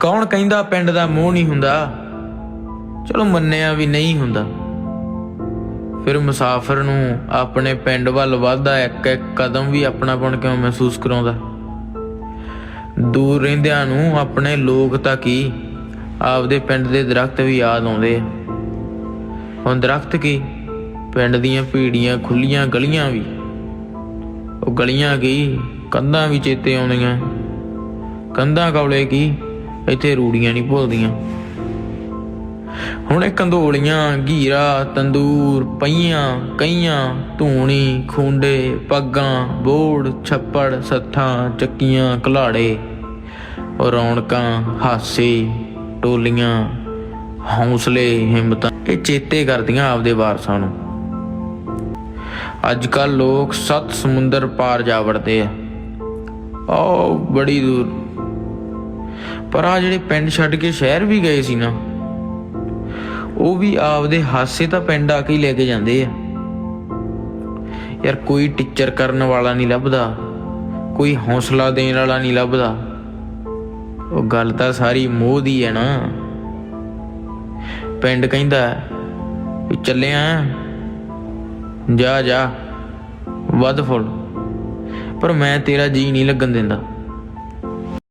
ਕੌਣ ਕਹਿੰਦਾ ਪਿੰਡ ਦਾ ਮੋਹ ਨਹੀਂ ਹੁੰਦਾ? ਚਲੋ ਮੰਨਿਆ ਵੀ ਨਹੀਂ ਹੁੰਦਾ। ਫਿਰ ਮੁਸਾਫਰ ਨੂੰ ਆਪਣੇ ਪਿੰਡ ਵੱਲ ਵਧਦਾ ਇੱਕ ਇੱਕ ਕਦਮ ਵੀ ਆਪਣਾਪਣ ਕਿਉਂ ਮਹਿਸੂਸ ਕਰਾਉਂਦਾ? ਦੂਰ ਰਹਿੰਦਿਆਂ ਨੂੰ ਆਪਣੇ ਲੋਕ ਤਾਂ ਕੀ? ਆਪਦੇ ਪਿੰਡ ਦੇ ਦਰਖਤ ਵੀ ਯਾਦ ਆਉਂਦੇ ਆ। ਹੁਣ ਦਰਖਤ ਕੀ? ਪਿੰਡ ਦੀਆਂ ਭੀੜੀਆਂ ਖੁੱਲੀਆਂ ਗਲੀਆਂ ਵੀ। ਉਹ ਗਲੀਆਂ ਕੀ? ਕੰਧਾਂ ਵੀ ਚੇਤੇ ਆਉਂਦੀਆਂ। ਕੰਧਾਂ ਕੌਲੇ ਕੀ? ਇੱਥੇ ਰੂੜੀਆਂ ਨਹੀਂ ਭੁੱਲਦੀਆਂ। ਹੁਣ ਇਹ ਕੰਦੋਲੀਆਂ, ਘੀਰਾ, ਤੰਦੂਰ, ਪਈਆਂ, ਕਈਆਂ, ਧੂਣੀ, ਖੁੰਡੇ, ਪੱਗਾਂ, ਬੋੜ, ਛੱਪੜ, ਸੱਥਾਂ, ਚੱਕੀਆਂ, ਘਲਾੜੇ ਉਹ ਰੌਣਕਾਂ, ਹਾਸੇ, ਟੋਲੀਆਂ, ਹੌਸਲੇ, ਹਿੰਮਤਾਂ, ਇਹ ਚੇਤੇ ਕਰਦੀਆਂ ਆਪਦੇ ਵਾਰਸਾਂ ਨੂੰ। ਅੱਜ ਕੱਲ ਲੋਕ ਸੱਤ ਸਮੁੰਦਰ ਪਾਰ ਜਾ ਵੜਦੇ ਆ। ਉਹ ਬੜੀ ਦੂਰ। ਪਰ ਆ ਜਿਹੜੇ ਪਿੰਡ ਛੱਡ ਕੇ ਸ਼ਹਿਰ ਵੀ ਗਏ ਸੀ ਨਾ, ਉਹ ਵੀ ਆਪਦੇ ਹਾਸੇ ਤਾਂ ਪਿੰਡ ਆ ਕੇ ਹੀ ਲੈ ਕੇ ਜਾਂਦੇ ਆ। ਯਾਰ ਕੋਈ ਟੀਚਰ ਕਰਨ ਵਾਲਾ ਨਹੀਂ ਲੱਭਦਾ, ਕੋਈ ਹੌਸਲਾ ਦੇਣ ਵਾਲਾ ਨਹੀਂ ਲੱਭਦਾ। ਉਹ ਗੱਲ ਤਾਂ ਸਾਰੀ ਮੋਹ ਦੀ ਹੈ ਨਾ। ਪਿੰਡ ਕਹਿੰਦਾ ਵੀ ਚੱਲਿਆ, ਜਾ ਜਾ, ਵੱਧ ਫੁੱਲ। ਪਰ ਮੈਂ ਤੇਰਾ ਜੀ ਨਹੀਂ ਲੱਗਣ ਦਿੰਦਾ।